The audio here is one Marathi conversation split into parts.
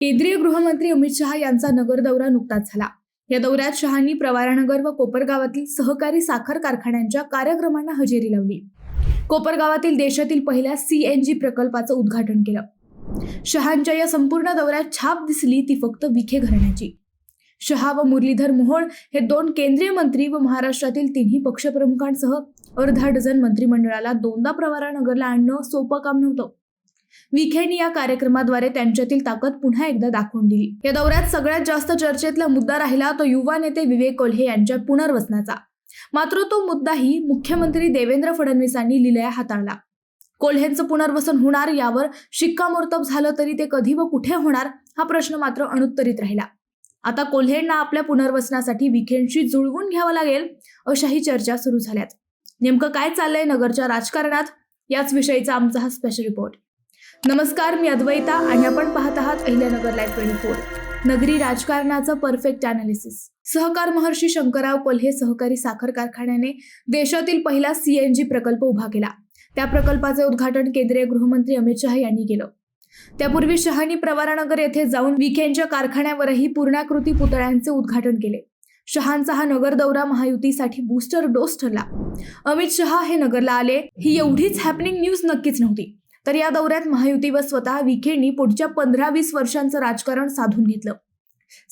केंद्रीय गृहमंत्री अमित शहा यांचा नगर दौरा नुकताच झाला. या दौऱ्यात शहांनी प्रवारानगर व कोपरगावातील सहकारी साखर कारखान्यांच्या कार्यक्रमांना हजेरी लावली. कोपरगावातील देशातील पहिल्या सीएनजी प्रकल्पाचं उद्घाटन केलं. शहांच्या या संपूर्ण दौऱ्यात छाप दिसली ती फक्त विखे घराण्याची. शहा व मुरलीधर मोहोळ हे दोन केंद्रीय मंत्री व महाराष्ट्रातील तिन्ही पक्षप्रमुखांसह अर्धा डझन मंत्रिमंडळाला दोनदा प्रवारानगरला आणणं सोपं काम नव्हतं. विखेनी या कार्यक्रमाद्वारे त्यांच्यातील ताकद पुन्हा एकदा दाखवून दिली. या दौऱ्यात सगळ्यात जास्त चर्चेतला मुद्दा राहिला तो युवा नेते विवेक कोल्हे यांच्या पुनर्वसनाचा. मात्र तो मुद्दाही मुख्यमंत्री देवेंद्र फडणवीसांनी लिलया हाताळला. कोल्हेंचं पुनर्वसन होणार यावर शिक्कामोर्तब झालं तरी ते कधी व कुठे होणार हा प्रश्न मात्र अनुत्तरित राहिला. आता कोल्हेंना आपल्या पुनर्वसनासाठी विखेंशी जुळवून घ्यावं लागेल अशाही चर्चा सुरू झाल्यात. नेमकं काय चाललंय नगरच्या राजकारणात? याच विषयीचा आमचा हा स्पेशल रिपोर्ट नमस्कार मी अद्वैता आणि आपण पाहत आहात अहिल्यानगर लाईव्ह ट्वेंटी फोर नगरी राजकारणाचं परफेक्ट अनालिसिस सहकार महर्षी शंकरराव कोल्हे सहकारी साखर कारखान्याने देशातील पहिला सीएनजी प्रकल्प उभा केला. त्या प्रकल्पाचे उद्घाटन केंद्रीय गृहमंत्री अमित शहा यांनी केलं. त्यापूर्वी शहानी प्रवारानगर येथे जाऊन विखेंच्या कारखान्यावरही पूर्णाकृती पुतळ्यांचे उद्घाटन केले. शहांचा हा नगर दौरा महायुतीसाठी बूस्टर डोस ठरला. अमित शहा हे नगरला आले ही एवढीच हॅपनिंग न्यूज नक्कीच नव्हती. तर या दौऱ्यात महायुती व स्वतः विखेंनी पुढच्या पंधरा वीस वर्षांचं राजकारण साधून घेतलं.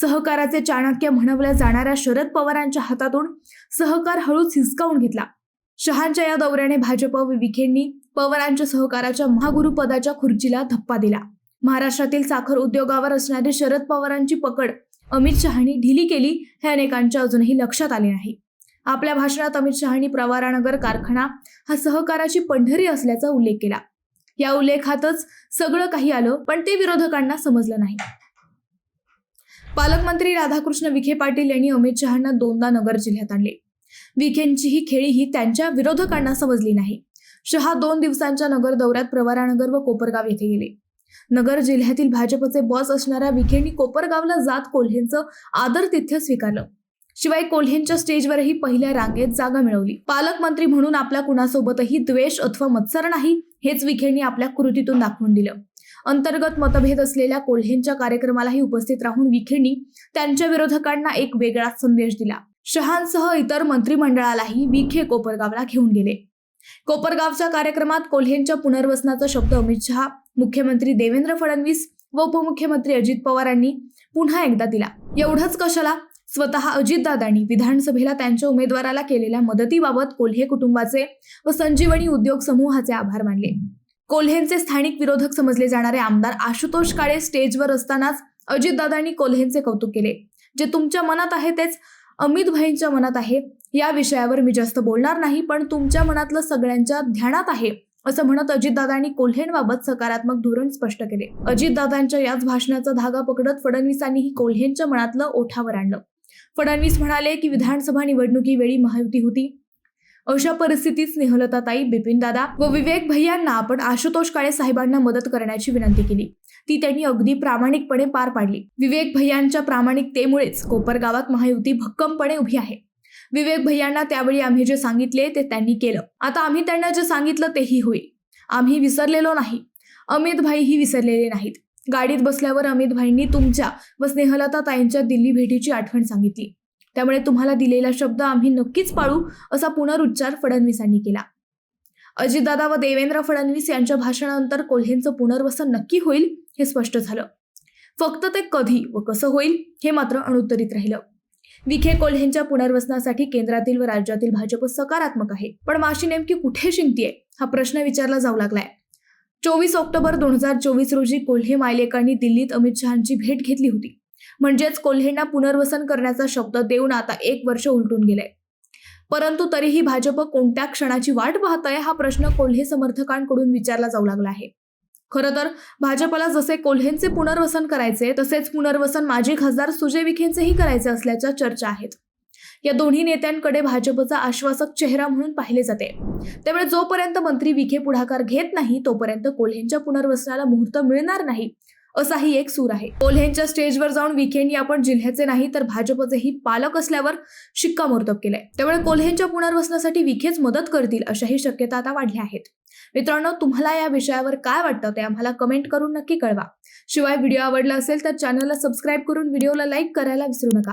सहकाराचे चाणक्य म्हणवल्या जाणाऱ्या शरद पवारांच्या हातातून सहकार हळूच हिसकावून घेतला. शहांच्या या दौऱ्याने भाजप व विखेंनी पवारांच्या सहकाराच्या महागुरुपदाच्या खुर्चीला धप्पा दिला. महाराष्ट्रातील साखर उद्योगावर असणारी शरद पवारांची पकड अमित शहानी ढिली केली हे अनेकांच्या अजूनही लक्षात आले नाही. आपल्या भाषणात अमित शहानी प्रवारानगर कारखाना हा सहकाराची पंढरी असल्याचा उल्लेख केला. या उल्लेखातच सगळं काही आलं पण ते विरोधकांना समजलं नाही. पालकमंत्री राधाकृष्ण विखे पाटील यांनी अमित शहांना दोनदा नगर जिल्ह्यात आणले. विखेंची ही खेळी ही त्यांच्या विरोधकांना समजली नाही. शहा दोन दिवसांच्या नगर दौऱ्यात प्रवारानगर व कोपरगाव येथे गेले. नगर जिल्ह्यातील भाजपचे बॉस असणाऱ्या विखेंनी कोपरगावला जात कोल्हेंचं आदरतिथ्य स्वीकारलं. शिवाय कोल्हेंच्या स्टेजवरही पहिल्या रांगेत जागा मिळवली. पालकमंत्री म्हणून आपल्या कुणासोबतही द्वेष अथवा मत्सर नाही हेच विखेंनी आपल्या कृतीतून दाखवून दिलं. अंतर्गत मतभेद असलेल्या कोल्हेंच्या कार्यक्रमालाही उपस्थित राहून विखेंनी त्यांच्या विरोधकांना एक वेगळाच संदेश दिला. शहांसह इतर मंत्रिमंडळालाही विखे कोपरगावला घेऊन गेले. कोपरगावच्या कार्यक्रमात कोल्हेंच्या पुनर्वसनाचा शब्द अमित शहा मुख्यमंत्री देवेंद्र फडणवीस व उपमुख्यमंत्री अजित पवारांनी पुन्हा एकदा दिला. एवढंच कशाला? स्वतः अजितदादांनी विधानसभेला त्यांच्या उमेदवाराला केलेल्या मदतीबाबत कोल्हे कुटुंबाचे व संजीवनी उद्योग समूहाचे आभार मानले. कोल्हेंचे स्थानिक विरोधक समजले जाणारे आमदार आशुतोष काळे स्टेजवर असतानाच अजितदादांनी कोल्हेंचे कौतुक केले. जे तुमच्या मनात आहे तेच अमित भाईंच्या मनात आहे. या विषयावर मी जास्त बोलणार नाही पण तुमच्या मनातलं सगळ्यांच्या ध्यानात आहे असं म्हणत अजितदादांनी कोल्हेंबाबत सकारात्मक धोरण स्पष्ट केले. अजितदादांच्या याच भाषणाचा धागा पकडत फडणवीसांनीही कोल्हेंच्या मनातलं ओठावर आणलं. फडणवीस म्हणाले की विधानसभा निवडणुकीवेळी महायुती होती. अशा परिस्थितीत स्नेहलताताई बिपिनदादा व विवेक भैयांना आपण आशुतोष काळे साहेबांना मदत करण्याची विनंती केली. ती त्यांनी अगदी प्रामाणिकपणे पार पाडली. विवेक भैयांच्या प्रामाणिकतेमुळेच कोपरगावात महायुती भक्कमपणे उभी आहे. विवेक भैयांना त्यावेळी आम्ही जे सांगितले ते त्यांनी केलं. आता आम्ही त्यांना जे सांगितलं तेही होईल. आम्ही विसरलेलो नाही. अमित भाईही विसरलेले नाहीत. गाडीत बसल्यावर अमित भाईंनी तुमच्या व स्नेहलता ताईंच्या दिल्ली भेटीची आठवण सांगितली. त्यामुळे तुम्हाला दिलेला शब्द आम्ही नक्कीच पाळू असा पुनरुच्चार फडणवीसांनी केला. अजितदादा व देवेंद्र फडणवीस यांच्या भाषणानंतर कोल्हेंचं पुनर्वसन नक्की होईल हे स्पष्ट झालं. फक्त ते कधी व कसं होईल हे मात्र अनुत्तरित राहिलं. विखे कोल्हेंच्या पुनर्वसनासाठी केंद्रातील व राज्यातील भाजप सकारात्मक आहे. पण माशी नेमकी कुठे शिंकतीये हा प्रश्न विचारला जाऊ लागलाय. चोवीस ऑक्टोबर दोन हजार चोवीस रोजी कोल्हे मायलेकांनी दिल्लीत अमित शहांची भेट घेतली होती. म्हणजेच कोल्हेंना पुनर्वसन करण्याचा शब्द देऊन आता एक वर्ष उलटून गेलंय. परंतु तरीही भाजप कोणत्या क्षणाची वाट पाहत आहे हा प्रश्न कोल्हे समर्थकांकडून विचारला जाऊ लागला आहे. खरं तर भाजपला जसे कोल्हेंचे पुनर्वसन करायचे तसेच पुनर्वसन माजी खासदार सुजय विखेंचेही करायचे असल्याच्या चर्चा आहेत. या दोन्ही नेत्यांकडे भाजपचा आश्वासक चेहरा म्हणून पाहिले जाते. त्यामुळे जोपर्यंत मंत्री विखे पुढाकार घेत नाही तोपर्यंत कोल्हेंच्या पुनर्वसनाला मुहूर्त मिळणार नाही असाही एक सूर आहे. कोल्हेंच्या स्टेजवर जाऊन विखेंनी आपण जिल्ह्याचे नाही तर भाजपचेही पालक असल्यावर शिक्कामोर्तब केलंय. त्यामुळे कोल्हेंच्या पुनर्वसनासाठी विखेच मदत करतील अशाही शक्यता आता वाढल्या आहेत. मित्रांनो तुम्हाला या विषयावर काय वाटतं ते आम्हाला कमेंट करून नक्की कळवा. शिवाय व्हिडिओ आवडला असेल तर चॅनलला सबस्क्राईब करून व्हिडिओला लाईक करायला विसरू नका.